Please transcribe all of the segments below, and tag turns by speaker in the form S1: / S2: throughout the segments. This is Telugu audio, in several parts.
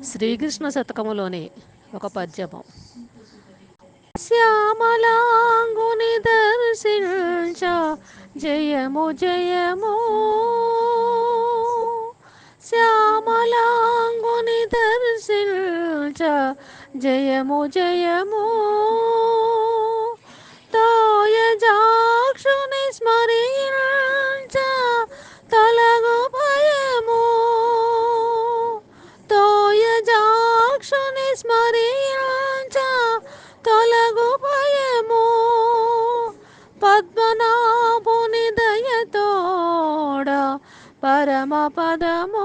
S1: శ్రీకృష్ణ శతకములోని ఒక పద్యము. శ్యామలాంగుని దర్శించ జయము జయము. శ్యామలాంగుని దర్శించ జయము జయము. పరమ పదము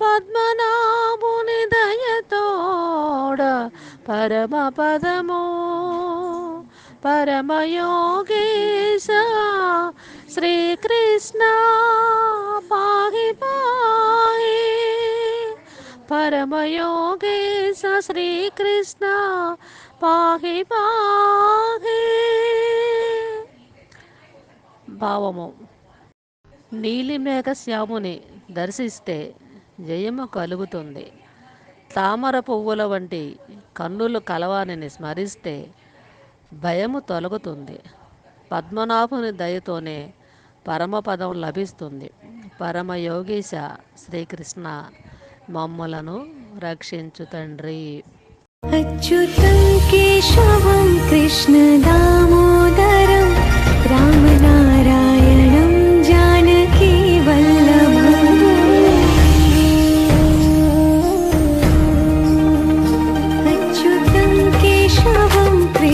S1: పద్మనాభుని దయతోడ పరమ పదము పరమయోగేశ శ్రీకృష్ణ పాహి పాహి పరమయోగేశ శ్రీకృష్ణ పాహి పాహి భావము. నీలిమేఘ శ్యాముని దర్శిస్తే జయము కలుగుతుంది. తామర పువ్వుల వంటి కన్నులు కలవానిని స్మరిస్తే భయము తొలగుతుంది. పద్మనాభుని దయతోనే పరమపదం లభిస్తుంది. పరమయోగీశ శ్రీకృష్ణ మమ్మలను రక్షించు తండ్రి.
S2: అచ్యుతం కేశవం కృష్ణ దామోదర केशवं